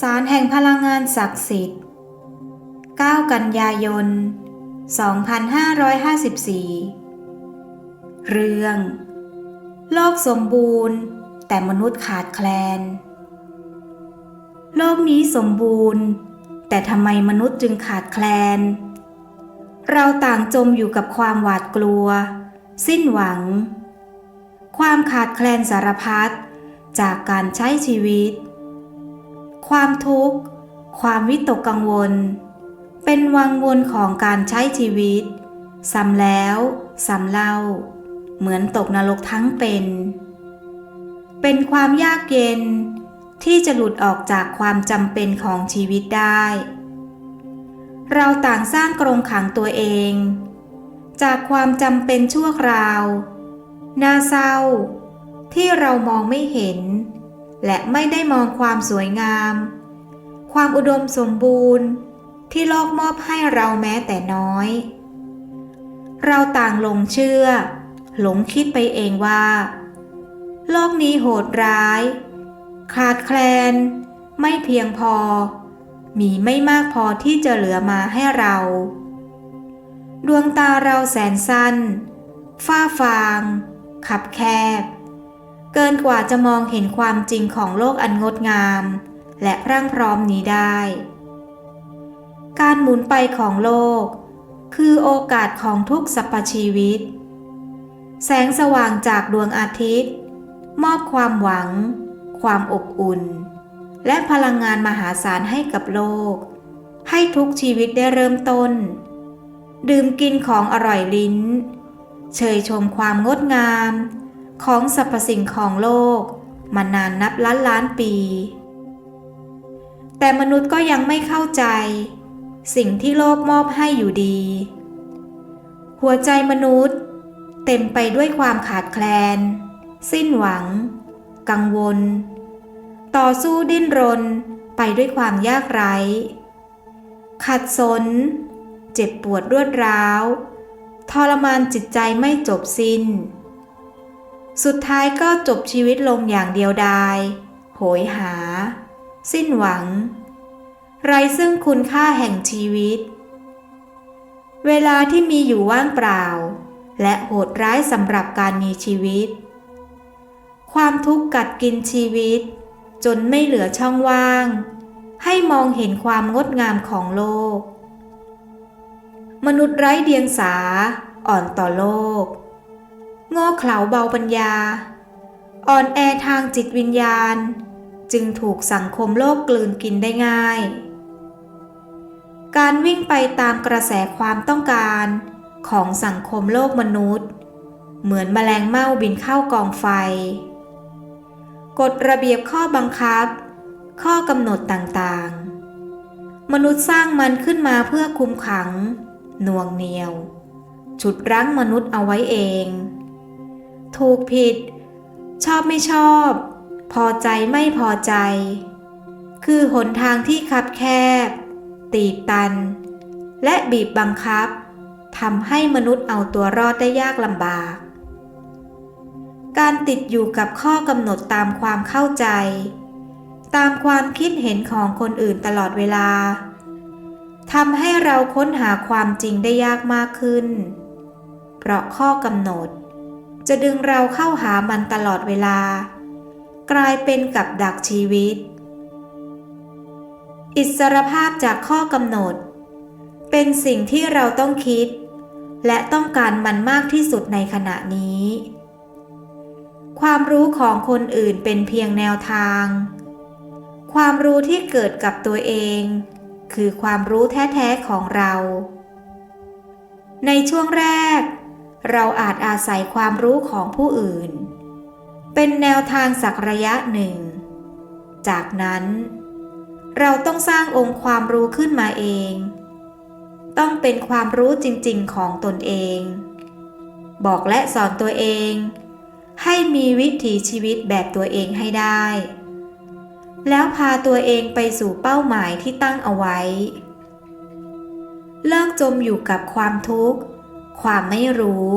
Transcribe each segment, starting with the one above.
สารแห่งพลังงานศักดิ์สิทธิ์ 9 กันยายน 2554 เรื่อง โลกสมบูรณ์ แต่มนุษย์ขาดแคลน โลกนี้สมบูรณ์ แต่ทำไมมนุษย์จึงขาดแคลน เราต่างจมอยู่กับความหวาดกลัว สิ้นหวัง ความขาดแคลนสารพัดจากการใช้ชีวิต ความทุกข์ ความวิตกกังวล เป็นวังวนของการใช้ชีวิตซ้ำแล้วซ้ำเล่า เหมือนตกนรกทั้งเป็น เป็นความยากเย็นที่จะหลุดออกจากความจำเป็นของชีวิตได้ เราต่างสร้างกรงขังตัวเอง จากความจำเป็นชั่วคราว น่าเศร้า ที่เรามองไม่เห็น และไม่ได้มองความสวยงาม ความอุดมสมบูรณ์ที่โลกมอบให้เราแม้แต่น้อย เราต่างหลงเชื่อ หลงคิดไปเองว่า โลกนี้โหดร้าย ขาดแคลน ไม่เพียงพอ มีไม่มากพอที่จะเหลือมาให้เรา ดวงตาเราแสนสั้น ฝ้าฟาง ขับแคบ เกินกว่าจะมองเห็นความจริงของโลกอันงดงาม และพรั่งพร้อมนี้ได้ การหมุนไปของโลก คือโอกาสของทุกสรรพชีวิต แสงสว่างจากดวงอาทิตย์ มอบความหวัง ความอบอุ่น และพลังงานมหาศาลให้กับโลก ให้ทุกชีวิตได้เริ่มต้น ดื่มกินของอร่อยลิ้น เชยชมความงดงาม ของสรรพสิ่งของโลก มานานนับล้านล้านปี แต่มนุษย์ก็ยังไม่เข้าใจ สิ่งที่โลกมอบให้อยู่ดี หัวใจมนุษย์ เต็มไปด้วยความขาดแคลน สิ้นหวัง กังวล ต่อสู้ดิ้นรนไปด้วยความยากไร้ ขัดสน เจ็บปวดรวดร้าว ทรมานจิตใจไม่จบสิ้น สุดท้ายก็จบชีวิตลงอย่างเดียวดายโหยหา สิ้นหวัง ไรซึ่งคุณค่าแห่งชีวิต เวลาที่มีอยู่ว่างเปล่า และโหดร้ายสำหรับการมีชีวิต ความทุกข์กัดกินชีวิต จนไม่เหลือช่องว่าง ให้มองเห็นความงดงามของโลก มนุษย์ไร้เดียงสา อ่อนต่อโลก โง่เขลาเบาปัญญา อ่อนแอทางจิตวิญญาณ จึงถูกสังคมโลกกลืนกินได้ง่าย การวิ่งไปตามกระแสความต้องการของสังคมโลกมนุษย์ เหมือนแมลงเม่าบินเข้ากองไฟ กฎระเบียบข้อบังคับ ข้อกำหนดต่างๆ มนุษย์สร้างมันขึ้นมาเพื่อคุมขังหน่วงเหนียว ฉุดรั้งมนุษย์เอาไว้เอง ถูกผิด ชอบไม่ชอบ พอใจไม่พอใจ คือหนทางที่คับแคบ ตีบตัน และบีบบังคับทำให้มนุษย์เอาตัวรอดได้ยากลำบาก การติดอยู่กับข้อกำหนดตามความเข้าใจ ตามความคิดเห็นของคนอื่นตลอดเวลาทำให้เราค้นหาความจริงได้ยากมากขึ้น เพราะข้อกำหนด จะดึงเราเข้าหามันตลอดเวลา กลายเป็นกับดักชีวิต อิสรภาพจากข้อกำหนด เป็นสิ่งที่เราต้องคิด และต้องการมันมากที่สุดในขณะนี้ ความรู้ของคนอื่นเป็นเพียงแนวทาง ความรู้ที่เกิดกับตัวเอง คือความรู้แท้ ๆ ของเรา ในช่วงแรก เราอาจอาศัยความรู้ของผู้อื่น เป็นแนวทางสักระยะหนึ่ง จากนั้น เราต้องสร้างองค์ความรู้ขึ้นมาเอง ต้องเป็นความรู้จริงๆของตนเอง บอกและสอนตัวเอง ให้มีวิถีชีวิตแบบตัวเองให้ได้ แล้วพาตัวเองไปสู่เป้าหมายที่ตั้งเอาไว้ เลิกจมอยู่กับความทุกข์ ความไม่รู้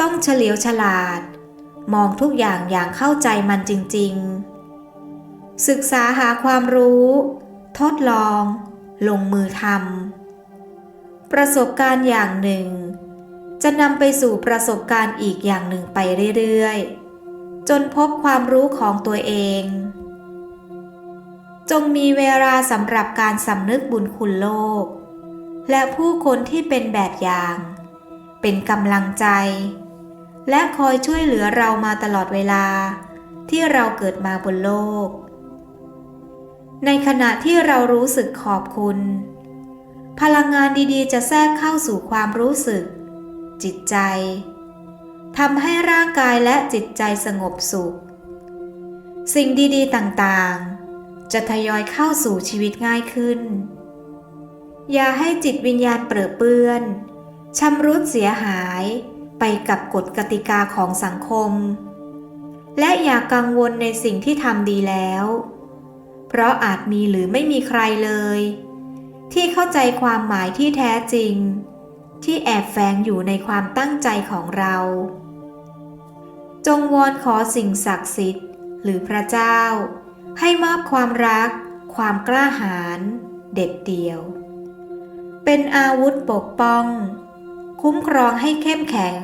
ต้องเฉลียวฉลาด มองทุกอย่างอย่างเข้าใจมันจริง ๆ ศึกษาหาความรู้ ทดลอง ลงมือทำประสบการณ์อย่างหนึ่ง จะนำไปสู่ประสบการณ์อีกอย่างหนึ่งไปเรื่อยๆ จนพบความรู้ของตัวเอง จงมีเวลาสำหรับการสำนึกบุญคุณโลกและผู้คนที่เป็นแบบอย่าง เป็นกำลังใจ และคอยช่วยเหลือเรามาตลอดเวลา ที่เราเกิดมาบนโลก ในขณะที่เรารู้สึกขอบคุณ พลังงานดีๆ จะแทรกเข้าสู่ความรู้สึก จิตใจทำให้ร่างกายและจิตใจสงบสุข สิ่งดีๆต่างๆ จะทยอยเข้าสู่ชีวิตง่ายขึ้น อย่าให้จิตวิญญาณเปรอะเปื้อน ชำรุดเสียหายไปกับกฎกติกาของสังคม และอย่ากังวลในสิ่งที่ทำดีแล้ว เพราะอาจมีหรือไม่มีใครเลย ที่เข้าใจความหมายที่แท้จริง ที่แอบแฝงอยู่ในความตั้งใจของเรา จงวอนขอสิ่งศักดิ์สิทธิ์ หรือพระเจ้า ให้มอบความรัก ความกล้าหาญเด็ดเดี่ยว เป็นอาวุธปกป้อง คุ้มครองให้เข้มแข็ง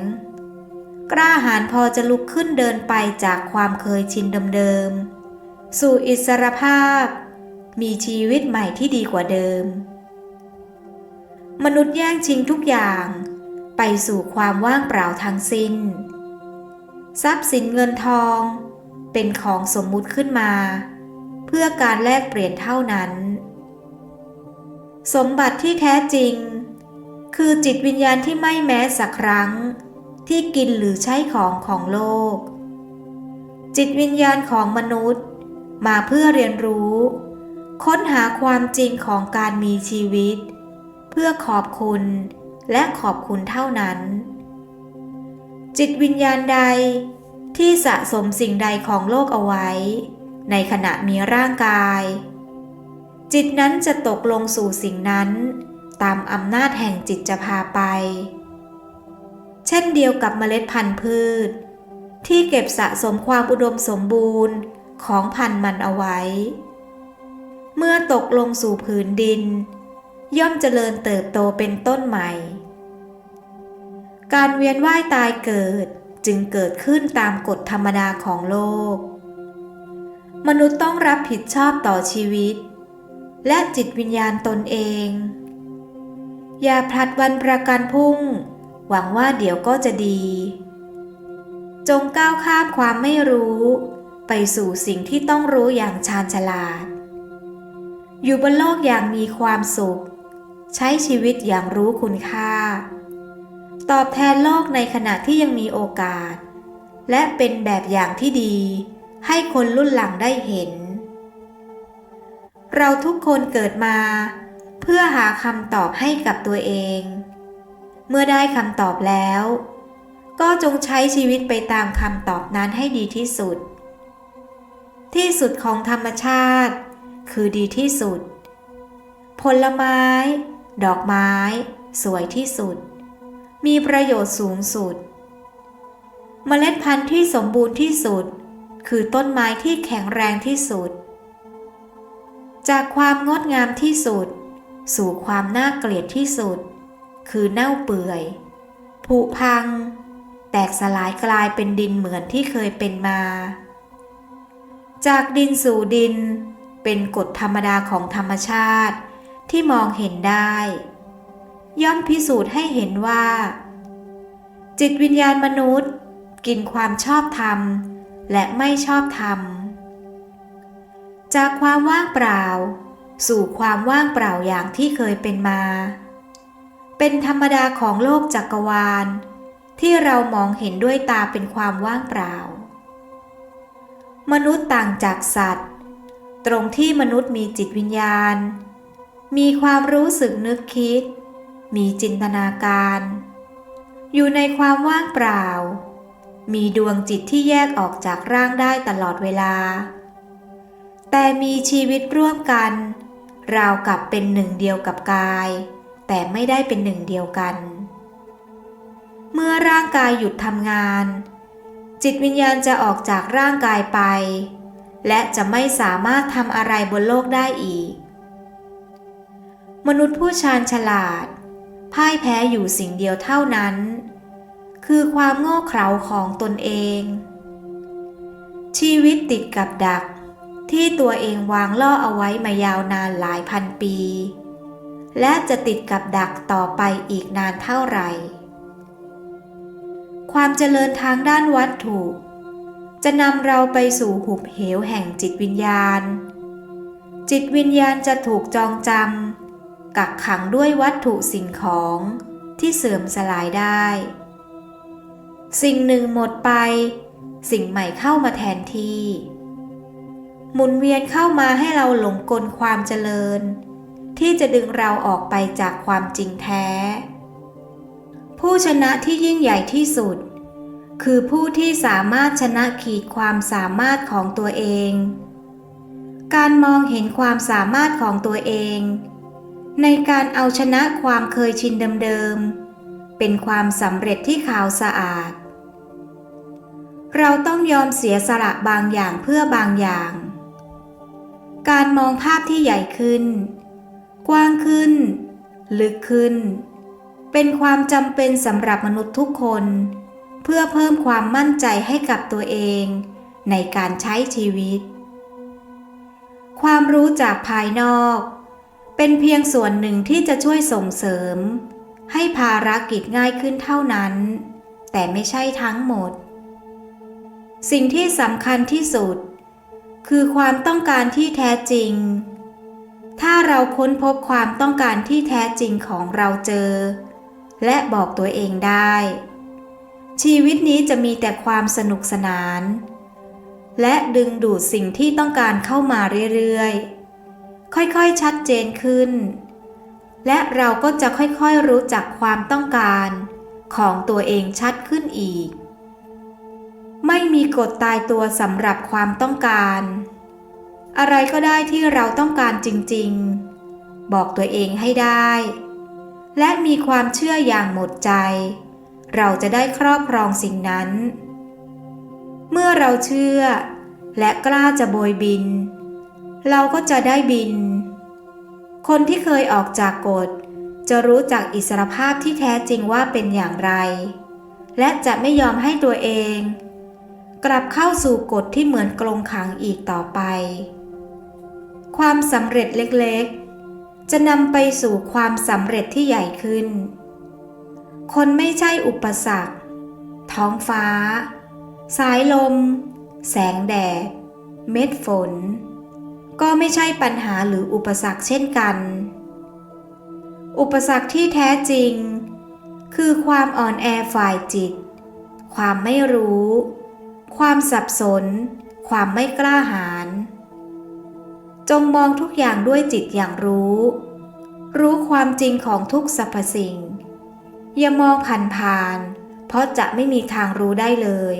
กล้าหาญพอจะลุกขึ้นเดินไปจากความเคยชินเดิมๆ สู่อิสรภาพ มีชีวิตใหม่ที่ดีกว่าเดิม มนุษย์แย่งชิงทุกอย่าง ไปสู่ความว่างเปล่าทั้งสิ้น ทรัพย์สินเงินทอง เป็นของสมมุติขึ้นมา เพื่อการแลกเปลี่ยนเท่านั้น สมบัติที่แท้จริง คือจิตวิญญาณที่ไม่แม้สักครั้ง ที่กินหรือใช้ของของโลก จิตวิญญาณของมนุษย์ มาเพื่อเรียนรู้ ค้นหาความจริงของการมีชีวิต เพื่อขอบคุณและขอบคุณเท่านั้น จิตวิญญาณใดที่สะสมสิ่งใดของโลกเอาไว้ ในขณะมีร่างกาย จิตนั้นจะตกลงสู่สิ่งนั้น ตามอำนาจแห่งจิตจะพาไป เช่นเดียวกับเมล็ดพันธุ์พืช ที่เก็บสะสมความอุดมสมบูรณ์ของพันธุ์มันเอาไว้ เมื่อตกลงสู่ผืนดิน ย่อมเจริญเติบโตเป็นต้นใหม่ การเวียนว่ายตายเกิดจึงเกิดขึ้นตามกฎธรรมดาของโลก มนุษย์ต้องรับผิดชอบต่อชีวิต และจิตวิญญาณตนเอง อย่าพลัดวันประกันพรุ่ง หวังว่าเดี๋ยวก็จะดี จงก้าวข้ามความไม่รู้ ไปสู่สิ่งที่ต้องรู้อย่างชาญฉลาด อยู่บนโลกอย่างมีความสุข ใช้ชีวิตอย่างรู้คุณค่า ตอบแทนโลกในขณะที่ยังมีโอกาส และเป็นแบบอย่างที่ดี ให้คนรุ่นหลังได้เห็น เราทุกคนเกิดมา เพื่อหาคำตอบให้กับตัวเอง เมื่อได้คำตอบแล้ว ก็จงใช้ชีวิตไปตามคำตอบนั้นให้ดีที่สุด ที่สุดของธรรมชาติ คือดีที่สุด ผลไม้ ดอกไม้ สวยที่สุด มีประโยชน์สูงสุด เมล็ดพันธุ์ที่สมบูรณ์ที่สุด คือต้นไม้ที่แข็งแรงที่สุด จากความงดงามที่สุด สู่ความน่าเกลียดที่สุด คือเน่าเปื่อย ผุพัง แตกสลายกลายเป็นดินเหมือนที่เคยเป็นมา จากดินสู่ดิน เป็นกฎธรรมดาของธรรมชาติที่มองเห็นได้ ย่อมพิสูจน์ให้เห็นว่า จิตวิญญาณมนุษย์ กินความชอบธรรม และไม่ชอบธรรม จากความว่างเปล่า สู่ความว่างเปล่าอย่างที่เคยเป็นมา เป็นธรรมดาของโลกจักรวาล ที่เรามองเห็นด้วยตาเป็นความว่างเปล่า มนุษย์ต่างจากสัตว์ ตรงที่มนุษย์มีจิตวิญญาณ มีความรู้สึกนึกคิด มีจินตนาการ อยู่ในความว่างเปล่า มีดวงจิตที่แยกออกจากร่างได้ตลอดเวลาแต่มีชีวิตร่วมกัน ราวกับเป็นหนึ่งเดียวกับกาย แต่ไม่ได้เป็นหนึ่งเดียวกัน เมื่อร่างกายหยุดทำงาน จิตวิญญาณจะออกจากร่างกายไป และจะไม่สามารถทำอะไรบนโลกได้อีก มนุษย์ผู้ชาญฉลาด พ่ายแพ้อยู่สิ่งเดียวเท่านั้น คือความโง่เขลาของตนเอง ชีวิตติดกับดัก ที่ตัวเองวางล่อเอาไว้มายาวนานหลายพันปี และจะติดกับดักต่อไปอีกนานเท่าไหร่ ความเจริญทางด้านวัตถุ จะนำเราไปสู่หุบเหวแห่งจิตวิญญาณ จิตวิญญาณจะถูกจองจำกักขังด้วยวัตถุสิ่งของที่เสื่อมสลายได้ สิ่งหนึ่งหมดไป สิ่งใหม่เข้ามาแทนที่ หมุนเวียนเข้ามาให้เราหลงกลความเจริญ ที่จะดึงเราออกไปจากความจริงแท้ ผู้ชนะที่ยิ่งใหญ่ที่สุด คือผู้ที่สามารถชนะขีดความสามารถของตัวเอง การมองเห็นความสามารถของตัวเอง ในการเอาชนะความเคยชินเดิมๆเป็นความสำเร็จที่ขาวสะอาดเราต้องยอมเสียสละบางอย่างเพื่อบางอย่าง การมองภาพที่ใหญ่ขึ้น กว้างขึ้น ลึกขึ้น เป็นความจำเป็นสำหรับมนุษย์ทุกคน เพื่อเพิ่มความมั่นใจให้กับตัวเอง ในการใช้ชีวิต ความรู้จากภายนอก เป็นเพียงส่วนหนึ่งที่จะช่วยส่งเสริม ให้ภารกิจง่ายขึ้นเท่านั้น แต่ไม่ใช่ทั้งหมด สิ่งที่สำคัญที่สุด คือความต้องการที่แท้จริง ถ้าเราค้นพบความต้องการที่แท้จริงของเราเจอ และบอกตัวเองได้ ชีวิตนี้จะมีแต่ความสนุกสนาน และดึงดูดสิ่งที่ต้องการเข้ามาเรื่อยๆ ค่อยๆชัดเจนขึ้น และเราก็จะค่อยๆรู้จักความต้องการของตัวเองชัดขึ้นอีก ม่มีกฎตายตัวสำหรับความต้องการ อะไรก็ได้ที่เราต้องการจริงๆ บอกตัวเองให้ได้ และมีความเชื่ออย่างหมดใจ เราจะได้ครอบครองสิ่งนั้น เมื่อเราเชื่อ และกล้าจะโบยบิน เราก็จะได้บิน คนที่เคยออกจากกฎ จะรู้จักอิสรภาพที่แท้จริงว่าเป็นอย่างไร และจะไม่ยอมให้ตัวเอง กลับเข้าสู่กฎที่เหมือนกรงขังอีกต่อไป ความสำเร็จเล็กๆ จะนำไปสู่ความสำเร็จที่ใหญ่ขึ้น คนไม่ใช่อุปสรรค ท้องฟ้า สายลม แสงแดด เม็ดฝน ก็ไม่ใช่ปัญหาหรืออุปสรรคเช่นกัน อุปสรรคที่แท้จริง คือความอ่อนแอฝ่ายจิต ความไม่รู้ ความสับสน ความไม่กล้าหาญ จงมองทุกอย่างด้วยจิตอย่างรู้ รู้ความจริงของทุกสรรพสิ่ง อย่ามองผ่านผ่านๆเพราะจะไม่มีทางรู้ได้เลย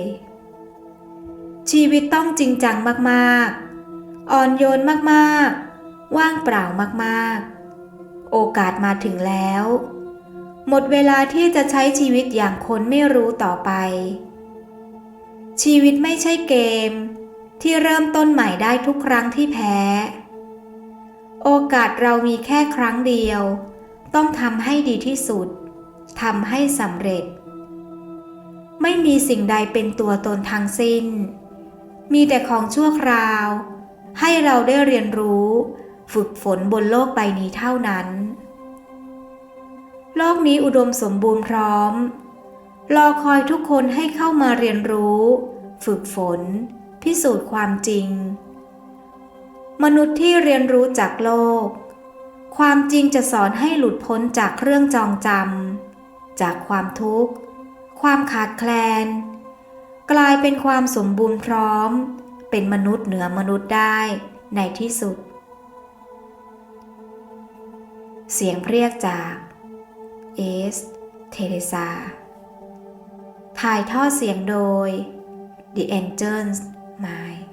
ชีวิตต้องจริงจังมากๆ อ่อนโยนมากๆ ว่างเปล่ามากๆ โอกาสมาถึงแล้ว หมดเวลาที่จะใช้ชีวิตอย่างคนไม่รู้ต่อไป ชีวิตไม่ใช่เกม ที่เริ่มต้นใหม่ได้ทุกครั้งที่แพ้ โอกาสเรามีแค่ครั้งเดียว ต้องทำให้ดีที่สุดทำให้สำเร็จ ไม่มีสิ่งใดเป็นตัวตนทั้งสิ้น มีแต่ของชั่วคราว ให้เราได้เรียนรู้ ฝึกฝนบนโลกใบนี้เท่านั้น โลกนี้อุดมสมบูรณ์พร้อม รอคอยทุกคนให้เข้ามาเรียนรู้ ฝึกฝน พิสูจน์ความจริง มนุษย์ที่เรียนรู้จากโลก ความจริงจะสอนให้หลุดพ้นจากเครื่องจองจำจากความทุกข์ ความขาดแคลน กลายเป็นความสมบูรณ์พร้อม เป็นมนุษย์เหนือมนุษย์ได้ในที่สุด เสียงเรียกจากเอส เทเรซา ถ่ายทอดเสียงโดย The Angels Mind